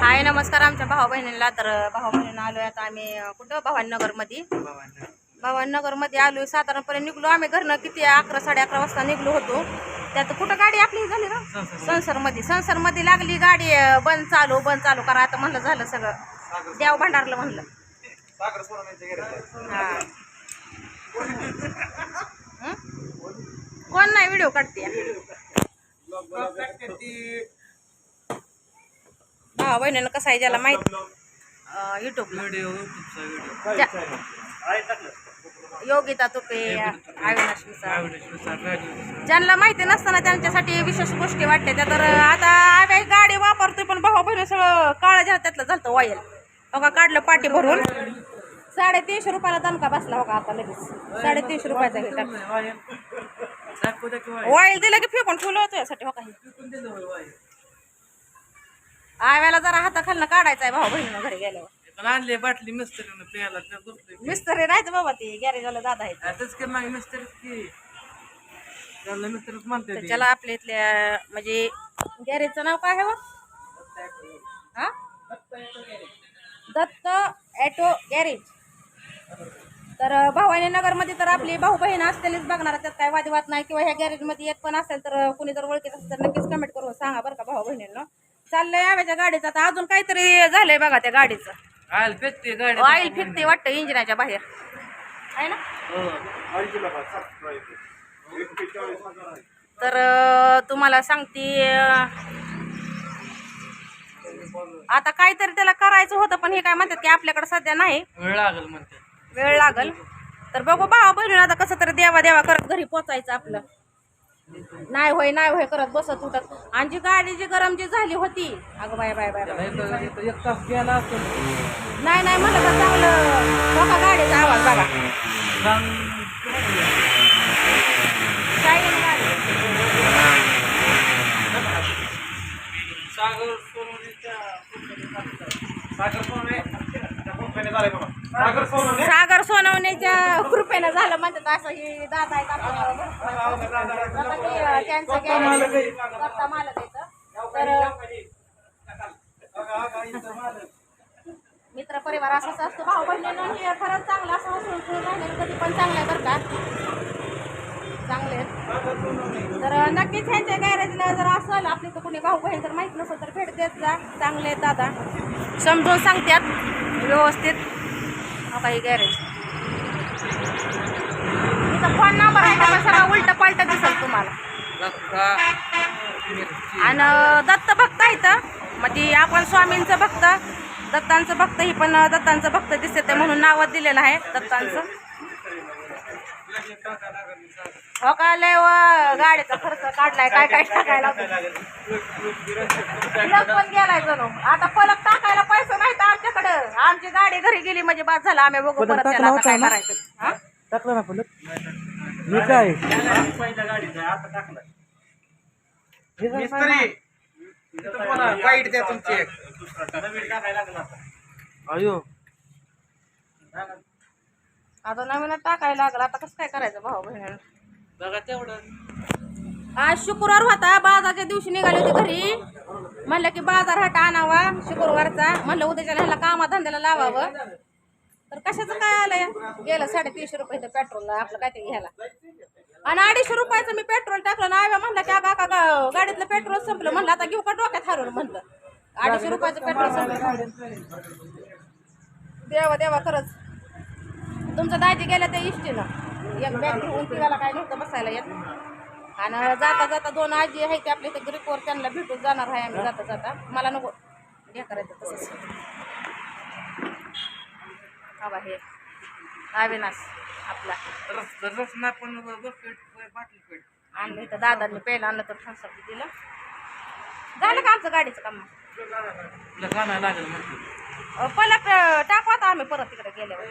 हाय नमस्कार आमच्या भाऊ बहिणीला तर भाऊ बहिणीला आलोय आता आम्ही कुठं? भवानीनगरमध्ये. भवानीनगरमध्ये आलोय. साधारणपणे निघलो आम्ही घरनं किती? अकरा साडे अकरा वाजता निघलो होतो. त्यात कुठं गाडी आपली झाली ना? संसरमध्ये. संसरमध्ये. लागली गाडी बंद चालू बंद चालू. करा आता म्हणलं झालं सगळं. देव भंडारलं म्हणलं? कोण नाही? व्हिडिओ काढते. भावा बहिणीनं कसं आहे ज्याला माहीत युट्यूबला योगिता तुपे अविनाश ज्यांना माहिती नसताना त्यांच्यासाठी विशेष गोष्टी वाटते त्या तर आता आम्ही गाडी वापरतोय पण भाऊ बहिणी सगळं काळं ज्या त्यातलं झालं वायल हो का काढलं पाठी भरून. साडेतीनशे रुपयाला दणका बसला हो का आता लगेच. साडेतीनशे रुपयाचा हे टाकलं वाईल दिलं की फेकून ठेवलं होतं यासाठी हो काही आव्याला जरा हाताखालनं काढायचा आहे भाऊ बहिणीनं घरी गेल्यावर. आणले बाटली मिस्त्रीनं प्यायला त्या बसतोय मिस्त्री राहायचं बाबा ते गॅरेजवाला दादा आहेत. आताच की मागे मिस्त्री की त्यांना मिस्त्रीच म्हणते तर त्याला आपल्या इथल्या म्हणजे गॅरेजचं नाव काय आहे बा? हा? Datta auto garage. तर भवानी नगरमध्ये तर आपली भाऊ बहीण असलेलीच बघणार त्यात काय वादविवाद नाही. किंवा ह्या गॅरेजमध्ये येत पण असेल तर कुणी जर ओळखीत असेल तर नक्कीच कमेंट करून सांगा बरं का भाऊ बहिणींना. चाललंय आव्याच्या गाडीचं. आता अजून काहीतरी झालंय बघा त्या गाडीचं. आयल पेटते गाडी ऑइल फिरते वाटतं इंजिनाच्या बाहेर. आहे ना? तर अं, तुम्हाला सांगते अं, आता काहीतरी त्याला करायचं होतं पण हे काय म्हणतात की आपल्याकडे सध्या नाही. वेळ लागल म्हणते वेळ लागल. तर बघू भावा बहिणी आता कसं तरी देवा देवा करत घरी पोचायचं आपलं. नाही होय नाही होय करत बसत उठत. आणि जी गाडी जी गरम जी झाली होती. अगं बाय बाय बाय बाय. इथं इथं एक तास गेला असेल. नाही नाही म्हणलं तर चांगलं बघा गाडीचा आवाज बघा. गाडी? सागर सोनवणीच्या सागर सोनवणे? सागर सोनवणे? सागर सोनवणेच्या कृपेनं झालं म्हणतात असं ही दादा आहेत आता त्यांचं गॅरेज स्वतः मालक येतं तर मित्र परिवार असाच असतो. भाऊ बहिणीनं हे खरंच चांगलं असं खेळून राहिलेलं कधी पण चांगलं आहे बरं का. चांगले आहेत तर नक्कीच ह्यांच्या गॅरेजला जर असेल आपली तर कुणी भाऊ बहीण जर माहीत नसेल तर भेट देत जा. चांगले आहेत दादा. समजून सांगतात व्यवस्थित. हा काही गॅरेज इथं फोन नंबर आहे का सगळं उलट पालट दिसेल तुम्हाला. आणि दत्त भक्त इथं मग ती आपण स्वामींचं भक्त दत्तांचं भक्त ही पण दत्तांचं भक्त दिसते म्हणून नाव दिलेलं आहे दत्तांचं. हो का लय व गाडीचा खर्च काढलाय काय काय टाकायला पलक पण गेलाय जणू. आता पलक टाकायला पैसे नाही तर आमच्याकडं. आमची गाडी घरी गेली म्हणजे बाद झाला आम्ही बघू परत त्याला काय करायचं? टाकलं ना पलक मी काय? वाईट द्या तुमची एक. अयो. आता नवीन टाकायला लागला आता कसं काय करायचं भाऊ बहिणी बघा तेवढं. आज शुक्रवार होता बाजारच्या दिवशी निघाले होते घरी. म्हणलं की बाजार हाट आणावा शुक्रवारचा. म्हणलं उद्याच्या ह्याला कामा धंद्याला लावावं. तर कशाचं काय आलंय? गेलं साडेतीनशे रुपये पेट्रोलला आपलं काय ते घ्यायला. आणि अडीचशे रुपयाचं मी पेट्रोल टाकलं ना म्हणलं की अगा का गाडीतलं पेट्रोल संपलं. म्हणलं आता घेऊ का डोक्यात हरवून म्हणलं. अडीचशे रुपयाचं पेट्रोल संपलं. देवा देवा खरंच. तुमचं दाजी गेल्या त्या इष्टीनं. एक बॅग घेऊन तिघाला काय नव्हतं बसायला येत आणि जाता जाता दोन आजी आहे ते आपल्या इथे ग्रीपवर त्यांना भेटून जाणार आहे आम्ही जाता जाता. मला नको. हे करायचं तसंच. हे. अविनाश आपला. रस रस नाही पण बकेट बाटली पेट. आणलं इथं दादांनी पहिलं आणलं तर थम्सअप दिलं. झालं का आमचं गाडीचं काम? तुला कानाला लागेल. म्हणते अं, पलक अं, टाकू आता आम्ही परत तिकडे गेल्यावर.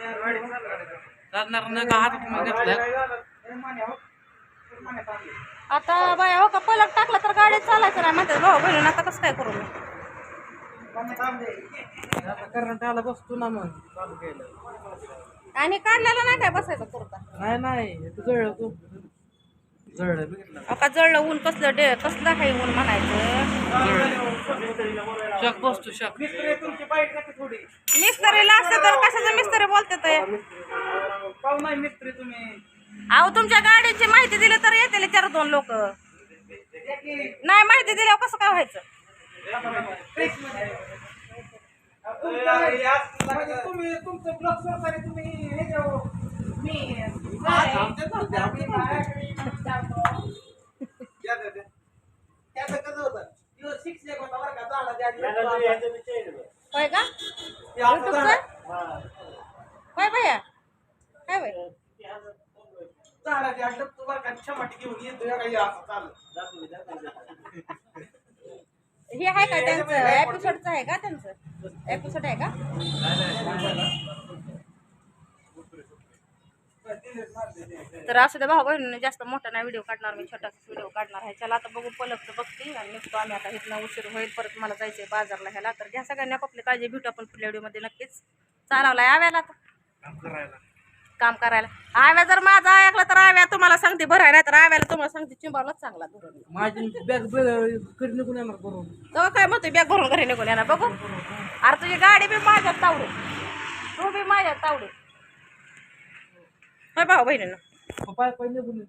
चालणार न का? हातात मग घेतलं. आता बाय हो का पलक टाकला तर गाडी चालायचं नाही. म्हणतात भाऊ बहिणी आता कसं काय करू मी? आता करंट आला बसतो ना मग चालू केलं. आणि काढलेला नाही काय बसायचं कुर्ता नाही नाही इथं जळलं तू. जळलं बघितलं अका जळलं ऊन कसलं डे कसलं आहे ऊन म्हणायचं? शक बसतो शक. मिस्त्री तुमची बाईट का थोडी. मिस्त्रीला असतं तर कशाचं मिस्त्री बोलते ते पाहू नाही मिस्त्री तुम्ही? अहो तुमच्या गाडीची माहिती दिली तर येतील चार दोन लोक नाही माहिती दिल्यावर कसं काय व्हायचं? तुम्ही तुमचं ब्लॉग सहकारी तुम्ही हे जाऊ मी त्याचं कसं होतं दिवस शिक्ष एक होता बरं का झाला होय का होय भैया काय डब्बू बरं का क्षमाटी घेऊन येतो काही असं चाललं हे आहे का त्यांचं? एपिसोडचं आहे का त्यांचं? एपिसोड आहे का? तर असं द्या भाऊ बहिणीने जास्त मोठा नाही व्हिडिओ काढणार मी छोटासा व्हिडिओ काढणार आहे. चला आता बघू पलकचं बघते आणि निघतो आम्ही. आता इथनं उशीर होईल परत मला जायचंय बाजारला ह्याला. तर घ्या सगळ्यांनी आपापली काळजी भेटू आपण पुढल्या व्हिडिओमध्ये नक्कीच. चालवलाय आव्याला आता. काम करायला. आव्या जर माझा ऐकला तर आव्या तुम्हाला सांगते भराय नाही तर आव्याला तुम्हाला सांगते चिंबालाच चांगला धरून माझी बॅग कधी निघून येणार तो काय म्हणतोय बॅग भरून घरी निघून येणार बघू. अरे तुझी गाडी बी माझ्यात तावडे. तू बी माझ्यात तावडे. होय भाऊ बहिणीनं. पाय पाय निघून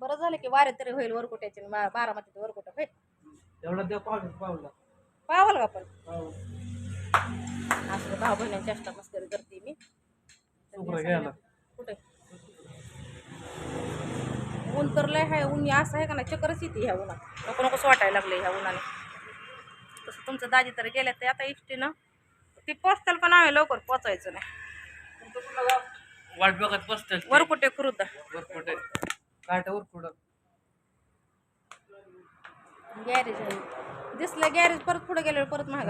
बरं झालं की वारे तरी होईल वरकुट्याची बारामतीचे वरकुटा एवढा द्या पावलं पावला. पावल का पण? असं भाऊ चेष्टा मस्करी करते मी. ऊन तर लय आहे ऊन असं आहे का ना चक्करच येते ह्या उन्हात. नको नकोच वाटायला लागले ह्या उन्हाने. तसं तुमचं दाजी तर गेल्या ते आता इष्टीनं ती पोचताल पण आम्ही लवकर पोचायचं नाही. वाट बघत बसतात वरकुटे खुरुदा. गॅरेज आहे. दिसलं गॅरेज परत पुढे गेल्यावर परत महाग